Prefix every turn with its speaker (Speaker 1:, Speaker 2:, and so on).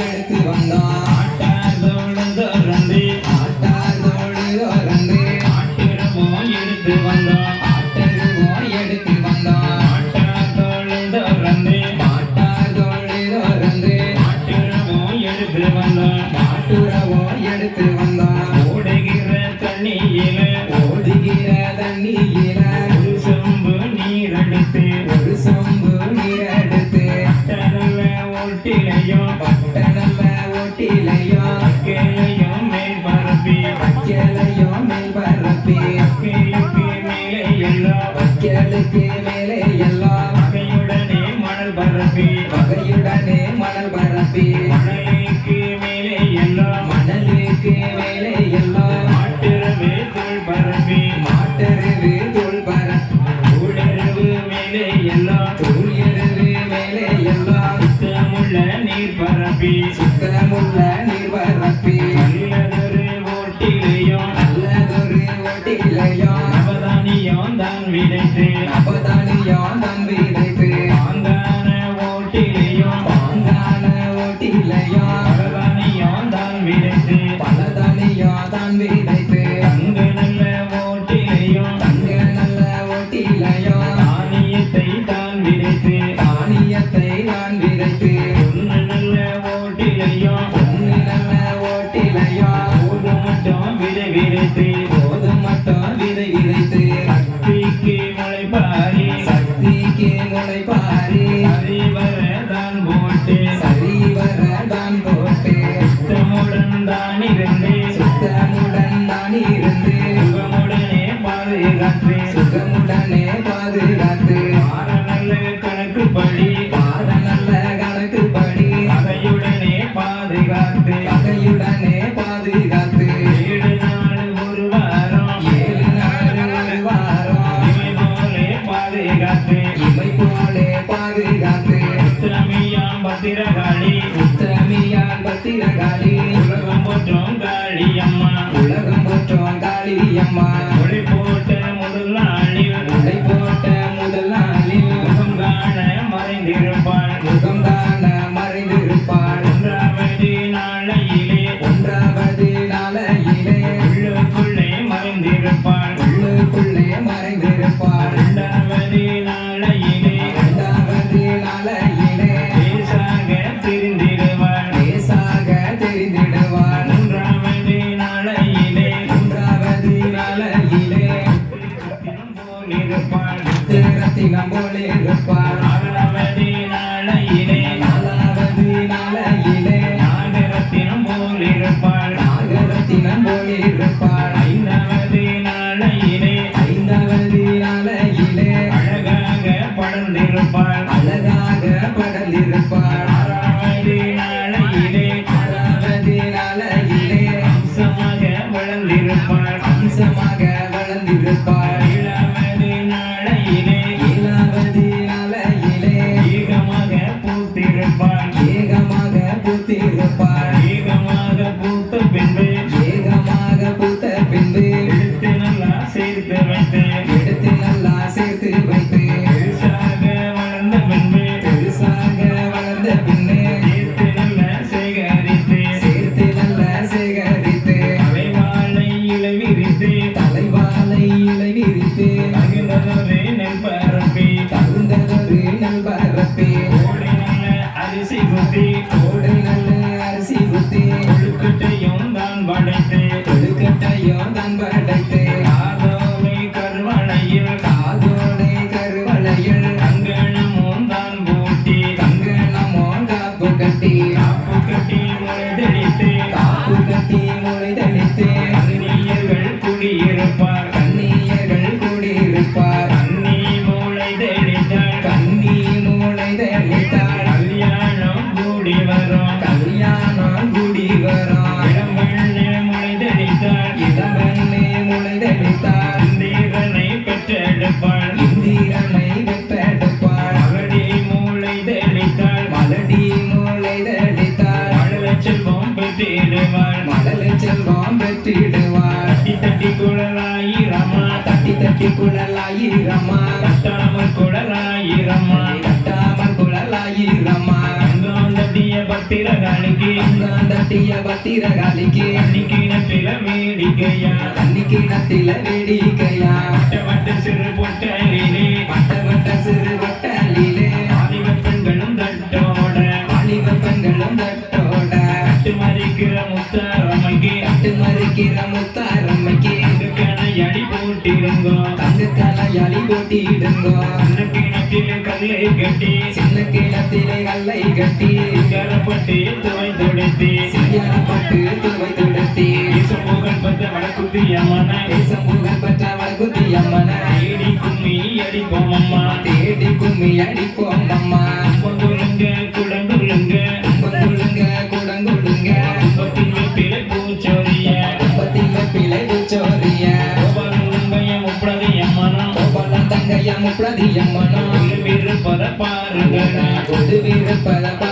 Speaker 1: அழைத்து வந்தான் പതണിയോ
Speaker 2: നമ്പി பத்திரகாளி.
Speaker 1: உத்தமியார் பத்திரகாளி.
Speaker 2: உலகம் போற்றோம் காளி அம்மா
Speaker 1: உலகம் போற்றோம்
Speaker 2: காளி
Speaker 1: அம்மா போல்
Speaker 2: இருப்பாள்
Speaker 1: திருத்தினம் போல் இருப்பாள்
Speaker 2: அவளவதி நாளையிலே
Speaker 1: நாலாவது நாளையிலே
Speaker 2: நாகரத்தினம்
Speaker 1: போல் இருப்பாள். நாகரத்தினம் போல்
Speaker 2: இருப்பாள். விரித்து
Speaker 1: தலைவாலை இலை
Speaker 2: விரித்து தகுந்ததொரு
Speaker 1: நண்பரப்பி. தகுந்ததொரு
Speaker 2: நண்பரப்பி. கோடை
Speaker 1: நல்ல அரிசி
Speaker 2: குத்தி கோடை
Speaker 1: நல்ல அரிசி
Speaker 2: குத்தி கொழுக்கட்டை kita
Speaker 1: பத்திரகாளிக்கு. தட்டிய பத்திரகாளிக்கு.
Speaker 2: அன்னிக்கிடத்தில வேடிக்கையா?
Speaker 1: அன்னிக்கிடத்தில வேடிக்கையா?
Speaker 2: வட்ட வட்ட சிறு பொட்டு போட்டிருங்கோ
Speaker 1: தங்க கலையாளி போட்டிடுங்கோ
Speaker 2: அன்னக்கிணத்தில கல்லை கட்டி
Speaker 1: சின்ன கிணத்திலே கல்லை கட்டி
Speaker 2: கரப்பட்டு துவை தொடுத்தி
Speaker 1: சிங்காரப்பட்டு துவை துடுத்தி.
Speaker 2: சமூகம் பத்த வடக்குத்தி அம்மன
Speaker 1: சமூகம் பெற்ற முப்பதி அம்மனோ
Speaker 2: இருப்பத பாருங்களே
Speaker 1: கொடு